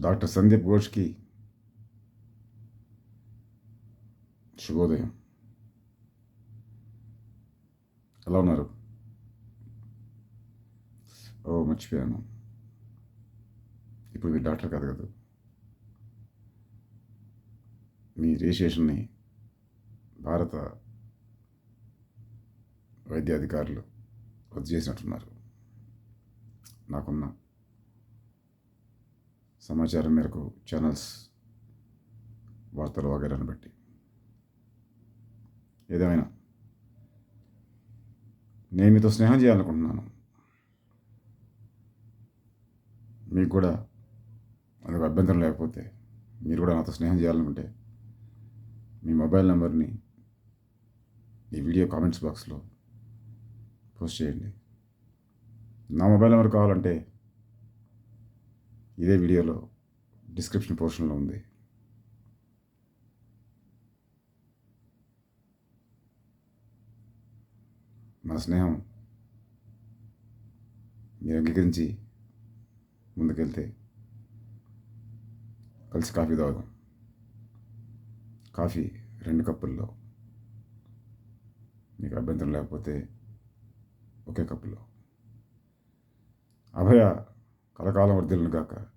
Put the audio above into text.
Doctor Sandeep ఘోష్కి శుభోదయం. ఎలా ఉన్నారు? ఓ మర్చిపోయాను. ఇప్పుడు మీరు డాక్టర్ కాదు కదా. మీ రిజిస్ట్రేషన్ని భారత వైద్య అధికారులు రద్దు చేసినట్టున్నారు. నాకున్న సమాచారం మేరకు ఛానల్స్ వార్తలు వగైరాను బట్టి. ఏదేమైనా? నేను మీతో స్నేహం చేయాలనుకుంటున్నాను. మీకు కూడా అందుకు అభ్యంతరం లేకపోతే మీరు కూడా నాతో స్నేహం చేయాలనుకుంటే మీ మొబైల్ నెంబర్ని ఈ వీడియో కామెంట్స్ బాక్స్లో పోస్ట్ చేయండి. నా మొబైల్ నెంబర్ కావాలంటే ఇదే వీడియోలో డిస్క్రిప్షన్ పోర్షన్లో ఉంది. మన స్నేహం మీరు అంగీకరించి ముందుకెళ్తే కలిసి కాఫీ తాగుదాం. కాఫీ రెండు కప్పుల్లో మీకు అభ్యంతరం లేకపోతే ఒకే కప్పులో. అభయ కలకాలం వర్ధిల్లను గాక.